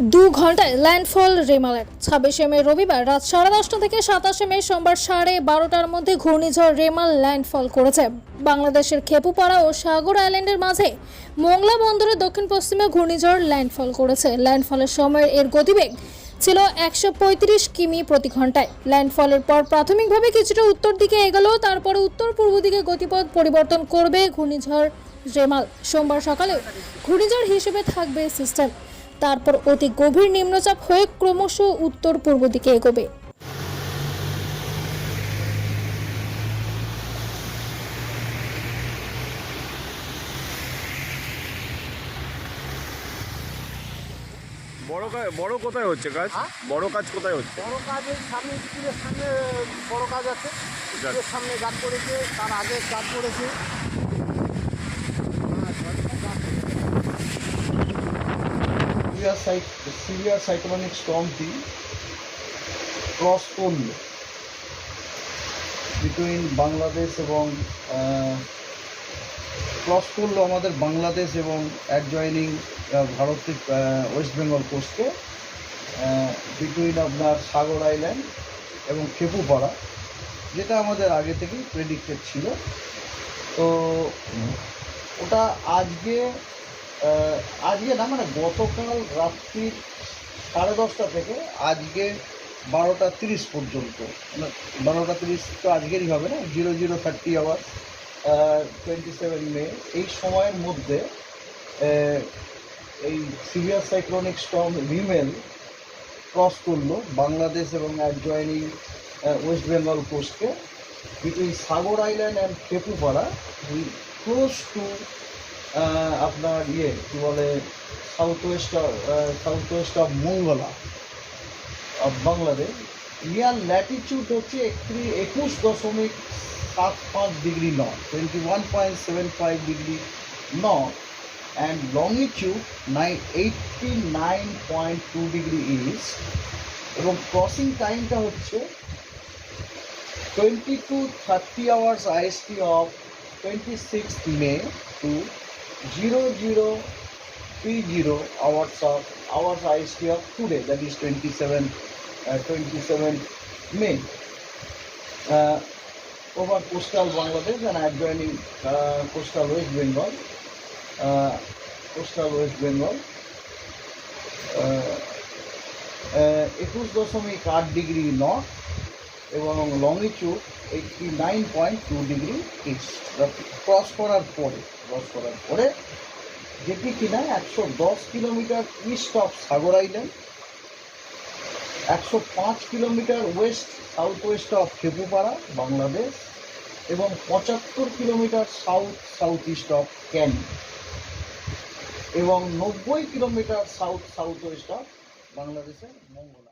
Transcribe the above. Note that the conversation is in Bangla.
দু ঘন্টায় ল্যান্ডফল রেমালের। ছাব্বিশে মে রবিবার রাত সাড়ে দশটা থেকে সাতাশে মে সোমবার সাড়ে বারোটার মধ্যে ঘূর্ণিঝড় রেমাল ল্যান্ডফল করেছে। বাংলাদেশের খেপুপাড়া ও সাগর আইল্যান্ডের মাঝে মোংলা বন্দরের দক্ষিণ পশ্চিমে ঘূর্ণিঝড় ল্যান্ডফল করেছে। ল্যান্ডফলের সময় এর গতিবেগ ছিল একশো পঁয়ত্রিশ কিমি প্রতি ঘন্টায়। ল্যান্ডফলের পর প্রাথমিকভাবে কিছুটা উত্তর দিকে এগোলেও তারপরে উত্তর পূর্ব দিকে গতিপথ পরিবর্তন করবে ঘূর্ণিঝড় রেমাল। সোমবার সকালে ঘূর্ণিঝড় হিসেবে থাকবে সিস্টেম। তারপর অতি গভীর নিম্নচাপ হয়ে ক্রমশ উত্তর পূর্ব দিকে এগোবে। বড় বড় কোথায় হচ্ছে কাজ? বড় কাজ কোথায় হচ্ছে? বড় কাজ এই সামনে স্কুলের সামনে বড় কাজ আছে। সামনে গাছ করেছে তার আগে গাছ করেছে। সিরিয়ার সাইক্লোনিক স্টর্মটি ক্রস করল বিটুইন বাংলাদেশ এবং ক্রস করল আমাদের বাংলাদেশ এবং অ্যাডজয়নিং ভারতের ওয়েস্ট বেঙ্গল কোস্টকে বিটুইন আপনার সাগর আইল্যান্ড এবং খেপুপাড়া যেটা আমাদের আগে থেকেই প্রেডিক্টেড ছিল। তো, ওটা আজকে আজকে না মানে গতকাল রাত্রি সাড়ে দশটা থেকে আজকে বারোটা তিরিশ পর্যন্ত। মানে বারোটা তিরিশ তো আজকেরই হবে না, zero zero thirty hour twenty seven May. এই সময়ের মধ্যে এই severe cyclonic storm Remal cross করল বাংলাদেশ এবং adjoining West Bengal কোস্টকে। Between Sagar island and Khepupara close to আপনার ইয়ে কী বলে south west south west of Mongla of Bangladesh near latitude হচ্ছে একত্রিশ, একুশ দশমিক সাত পাঁচ degree north twenty one point seven five degree north and longitude nine eighty nine point two degree east এবং ক্রসিং টাইমটা হচ্ছে twenty two thirty hours IST of twenty six May to zero zero three zero hours of hours IST of today that is twenty seven twenty seven May over coastal Bangladesh and adjoining uh, coastal West Bengal, uh, coastal West Bengal. একুশ দশমিক আট ডিগ্রি নর্থ এবং long longitude eighty nine point two degree east cross করার পরে ক্রস করার পরে, যেটি কিনা একশো দশ kilometre east of Sagar island একশো পাঁচ kilometre west south west of Khepupara Bangladesh এবং পঁচাত্তর kilometre south south east of Canning এবং নব্বই kilometre south south west of বাংলাদেশের মঙ্গলা